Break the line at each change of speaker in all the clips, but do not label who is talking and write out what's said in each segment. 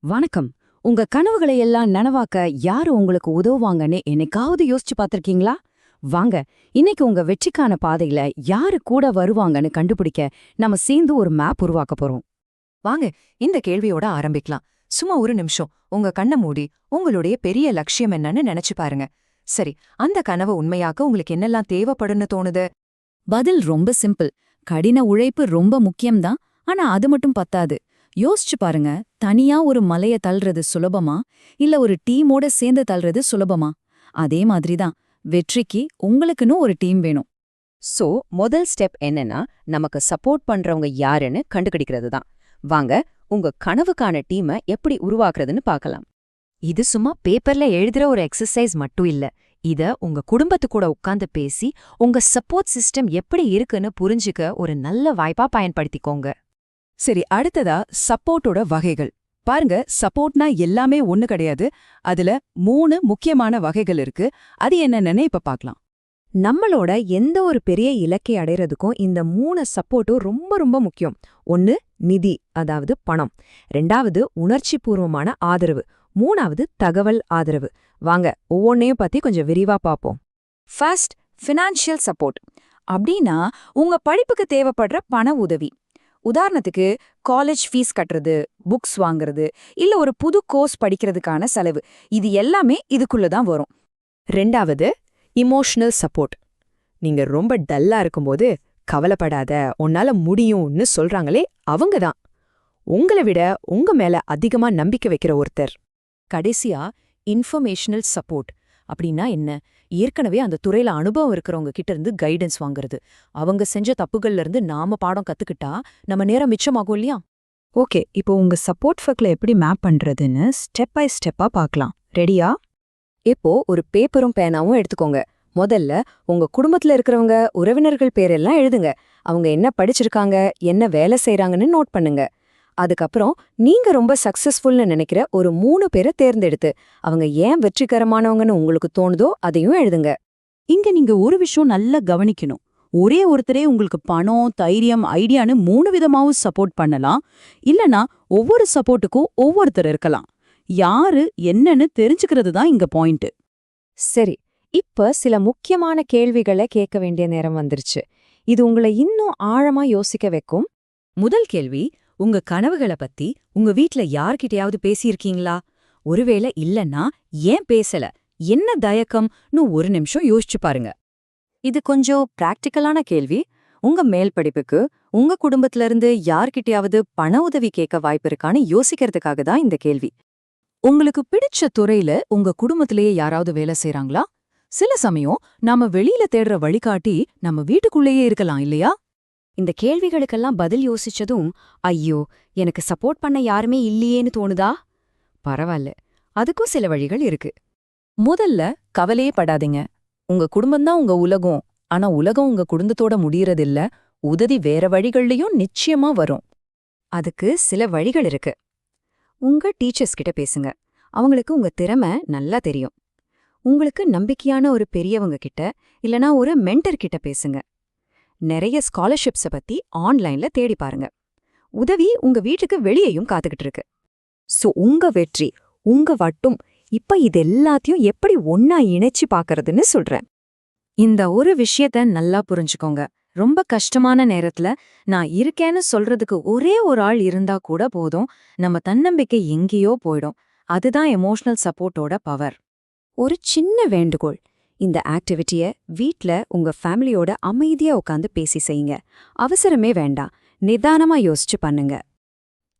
வணக்கம். உங்க கனவுகளை எல்லாம் நனவாக்க யாரு உங்களுக்கு உதவுவாங்கன்னு என்னைக்காவது யோசிச்சு பார்த்திருக்கீங்களா? வாங்க இன்னைக்கு உங்க வெற்றிக்கான பாதையில யாரு கூட வருவாங்கன்னு கண்டுபிடிக்க நம்ம சேர்ந்து ஒரு மேப் உருவாக்க போறோம்.
வாங்க இந்த கேள்வியோட ஆரம்பிக்கலாம். சும்மா ஒரு நிமிஷம் உங்க கண்ணை மூடி உங்களுடைய பெரிய லட்சியம் என்னன்னு நினைச்சு பாருங்க. சரி அந்த கனவு உண்மையாக்க உங்களுக்கு என்னெல்லாம் தேவைப்படும்னு தோணுது?
பதில் ரொம்ப சிம்பிள். கடின உழைப்பு ரொம்ப முக்கியம்தான். ஆனா அது மட்டும் பத்தாது. யோசிச்சு பாருங்க தனியா ஒரு மலைய தள்ளுறது சுலபமா? இல்ல ஒரு டீமோட சேர்ந்து தள்ளுறது சுலபமா? அதே மாதிரிதான் வெற்றிக்கு உங்களுக்குன்னு ஒரு டீம் வேணும்.
சோ முதல் ஸ்டெப் என்னன்னா நமக்கு சப்போர்ட் பண்றவங்க யாருன்னு கண்டுபிடிக்கிறது தான் வாங்க உங்க கனவுக்கான டீமை எப்படி உருவாக்குறதுன்னு பார்க்கலாம். இது சும்மா பேப்பர்ல எழுதுற ஒரு எக்ஸசைஸ் மட்டும் இல்ல. இத உங்க குடும்பத்து கூட உட்கார்ந்து பேசி உங்க சப்போர்ட் சிஸ்டம் எப்படி இருக்குன்னு புரிஞ்சுக்க ஒரு நல்ல வாய்ப்பா பயன்படுத்திக்கோங்க.
சரி அடுத்ததா சப்போர்ட்டோட வகைகள். பாருங்க சப்போர்ட்னா எல்லாமே ஒண்ணு கிடையாது. அதுல மூணு முக்கியமான வகைகள் இருக்கு. அது என்னென்னு இப்ப பார்க்கலாம்
நம்மளோட எந்த ஒரு பெரிய இலக்கை அடைறதுக்கும் இந்த மூணு சப்போர்ட்டும் ரொம்ப ரொம்ப முக்கியம். ஒன்னு நிதி அதாவது பணம். ரெண்டாவது உணர்ச்சி பூர்வமான ஆதரவு. மூணாவது தகவல் ஆதரவு. வாங்க ஒவ்வொன்னையும் பத்தி கொஞ்சம் விரிவா பார்ப்போம்
ஃபர்ஸ்ட் ஃபினான்ஷியல் சப்போர்ட் அப்படின்னா உங்க படிப்புக்கு தேவைப்படுற பண உதவி. உதாரணத்துக்கு காலேஜ் ஃபீஸ் கட்டுறது புக்ஸ் வாங்குறது இல்ல ஒரு புது கோர்ஸ் படிக்கிறதுக்கான செலவு. இது எல்லாமே இதுக்குள்ள தான் வரும்.
ரெண்டாவது இமோஷனல் சப்போர்ட் நீங்க ரொம்ப டல்லா இருக்கும்போது கவலைப்படாத உன்னால முடியும்னு சொல்றாங்களே அவங்க தான். உங்களை விட உங்க மேல அதிகமா நம்பிக்கை வைக்கிற ஒருத்தர்.
கடைசியா இன்ஃபர்மேஷனல் சப்போர்ட் அப்படின்னா என்ன? ஏற்கனவே அந்த துறையில அனுபவம் இருக்கிறவங்க கிட்ட இருந்து கைடன்ஸ் வாங்குறது. அவங்க செஞ்ச தப்புகள்ல இருந்து நாம பாடம் கத்துக்கிட்டா நம்ம நேரம் மிச்சமாகும் இல்லையா?
ஓகே இப்போ உங்க சப்போர்ட் ஃபக்ல எப்படி மேப் பண்றதுன்னு ஸ்டெப் பை ஸ்டெப்பா பார்க்கலாம். ரெடியா
இப்போ ஒரு பேப்பரும் பேனாவும் எடுத்துக்கோங்க. முதல்ல உங்க குடும்பத்துல இருக்கிறவங்க உறவினர்கள் பேரெல்லாம் எழுதுங்க. அவங்க என்ன படிச்சிருக்காங்க என்ன வேலை செய்றாங்கன்னு நோட் பண்ணுங்க. அதுக்கப்புறம் நீங்க ரொம்ப சக்சஸ்ஃபுல்னு நினைக்கிற ஒரு மூணு பேரை தேர்ந்தெடுத்து அவங்க ஏன் வெற்றிகரமானவங்கன்னு உங்களுக்கு தோணுதோ அதையும் எழுதுங்க.
இங்க நீங்க ஒரு விஷயம் நல்லா கவனிக்கணும். ஒரே ஒருத்தரே உங்களுக்கு பணம் தைரியம் ஐடியான்னு மூணு விதமாவும் சப்போர்ட் பண்ணலாம். இல்லனா ஒவ்வொரு சப்போர்ட்டுக்கும் ஒவ்வொருத்தர் இருக்கலாம். யாரு என்னன்னு தெரிஞ்சுக்கிறது தான் இங்க பாயிண்ட்
சரி இப்ப சில முக்கியமான கேள்விகளை கேட்க வேண்டிய நேரம் வந்துருச்சு. இது உங்களை இன்னும் ஆழமா யோசிக்க வைக்கும்.
முதல் கேள்வி உங்க கனவுகளை பத்தி உங்க வீட்ல யார்கிட்டயாவது பேசியிருக்கீங்களா? ஒருவேளை இல்லன்னா ஏன் பேசல? என்ன தயக்கம்னு ஒரு நிமிஷம் யோசிச்சு பாருங்க.
இது கொஞ்சம் பிராக்டிக்கலான கேள்வி. உங்க மேல் படிப்புக்கு உங்க குடும்பத்துல இருந்து யார்கிட்டயாவது பண உதவி கேட்க வாய்ப்பு இருக்கான்னு யோசிக்கிறதுக்காக தான் இந்த கேள்வி.
உங்களுக்கு பிடிச்ச துறையில உங்க குடும்பத்திலேயே யாராவது வேலை செய்றாங்களா? சில சமயம் நாம வெளியில தேடுற வழிகாட்டி நம்ம வீட்டுக்குள்ளேயே இருக்கலாம் இல்லையா?
இந்த கேள்விகளுக்கெல்லாம் பதில் யோசிச்சதும் ஐயோ எனக்கு சப்போர்ட் பண்ண யாருமே இல்லையேன்னு தோணுதா? பரவாயில்ல அதுக்கும் சில வழிகள் இருக்கு.
முதல்ல கவலையே படாதீங்க. உங்க குடும்பம்தான் உங்க உலகம். ஆனா உலகம் உங்க குடும்பத்தோட முடியறதில்ல. உதவி வேற வழிகள்லயும் நிச்சயமா வரும்.
அதுக்கு சில வழிகள் இருக்கு. உங்க டீச்சர்ஸ் கிட்ட பேசுங்க. அவங்களுக்கு உங்க திறமை நல்லா தெரியும். உங்களுக்கு நம்பிக்கையான ஒரு பெரியவங்க கிட்ட இல்லனா ஒரு மென்டர் கிட்ட பேசுங்க. நிறைய ஸ்காலர்ஷிப்ஸ பத்தி ஆன்லைன்ல தேடி பாருங்க. உதவி உங்க வீட்டுக்கு வெளியேயும் காத்துக்கிட்டு இருக்கு. சோ உங்க வெற்றி உங்க வட்டும் இப்ப இது எல்லாத்தையும் எப்படி ஒன்னா இணைச்சு பாக்குறதுன்னு சொல்றேன். இந்த ஒரு விஷயத்த நல்லா புரிஞ்சுக்கோங்க. ரொம்ப கஷ்டமான நேரத்துல நான் இருக்கேன்னு சொல்றதுக்கு ஒரே ஒரு ஆள் இருந்தா கூட போதும். நம்ம தன்னம்பிக்கை எங்கேயோ போயிடும். அதுதான் எமோஷனல் சப்போர்ட்டோட பவர் ஒரு சின்ன வேண்டுகோள். இந்த ஆக்டிவிட்டிய வீட்ல உங்க ஃபேமிலியோட அமைதியா உட்காந்து பேசி செய்யுங்க. அவசரமே வேண்டாம். நிதானமா யோசிச்சு பண்ணுங்க.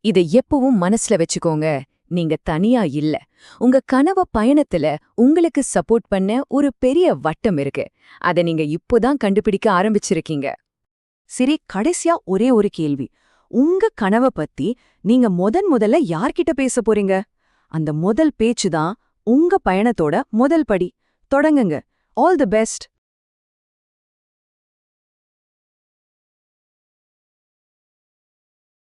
இதை எப்பவும் மனசுல வச்சுக்கோங்க. நீங்க தனியா இல்ல. உங்க கனவ பயணத்துல உங்களுக்கு சப்போர்ட் பண்ண ஒரு பெரிய வட்டம் இருக்கு. அத நீங்க இப்போதான் கண்டுபிடிக்க ஆரம்பிச்சிருக்கீங்க. சரி கடைசியா ஒரே ஒரு கேள்வி. உங்க கனவ பத்தி நீங்க முதன் முதல்ல யார்கிட்ட பேச போறீங்க? அந்த முதல் பேச்சு தான் உங்க பயணத்தோட முதல் படி. தொடங்குங்க. All the best.